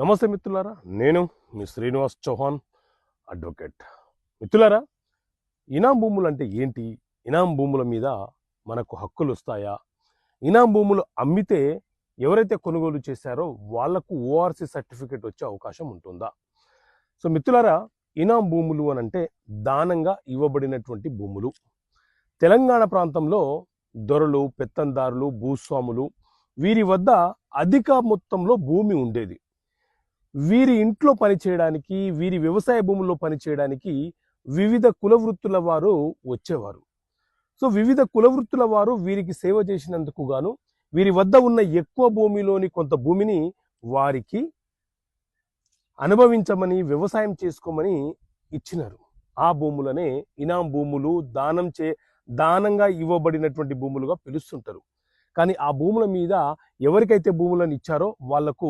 నమస్తే మిత్రులారా నేను మీ శ్రీనివాస్ చౌహాన్ అడ్వకేట్. మిత్రులారా ఇనాం భూములు అంటే ఏంటి? ఇనాం భూముల మీద మనకు హక్కులు వస్తాయా? ఇనాం భూములు అమ్మితే ఎవరైతే కొనుగోలు చేశారో వాళ్ళకు ఓఆర్సీ సర్టిఫికేట్ వచ్చే అవకాశం ఉంటుందా? సో మిత్రులారా ఇనాం భూములు అని అంటే దానంగా ఇవ్వబడినటువంటి భూములు. తెలంగాణ ప్రాంతంలో దొరలు పెత్తందారులు భూస్వాములు వీరి వద్ద అధిక మొత్తంలో భూమి ఉండేది. వీరి ఇంట్లో పనిచేయడానికి వీరి వ్యవసాయ భూముల్లో పనిచేయడానికి వివిధ కుల వృత్తుల వారు వచ్చేవారు. సో వివిధ కుల వృత్తుల వారు వీరికి సేవ చేసినందుకు గాను వీరి వద్ద ఉన్న ఎక్కువ భూమిలోని కొంత భూమిని వారికి అనుభవించమని వ్యవసాయం చేసుకోమని ఇచ్చినారు. ఆ భూములనే ఇనాం భూములు దానం చే దానంగా ఇవ్వబడినటువంటి భూములుగా పిలుస్తుంటారు. కానీ ఆ భూముల మీద ఎవరికైతే భూములను ఇచ్చారో వాళ్ళకు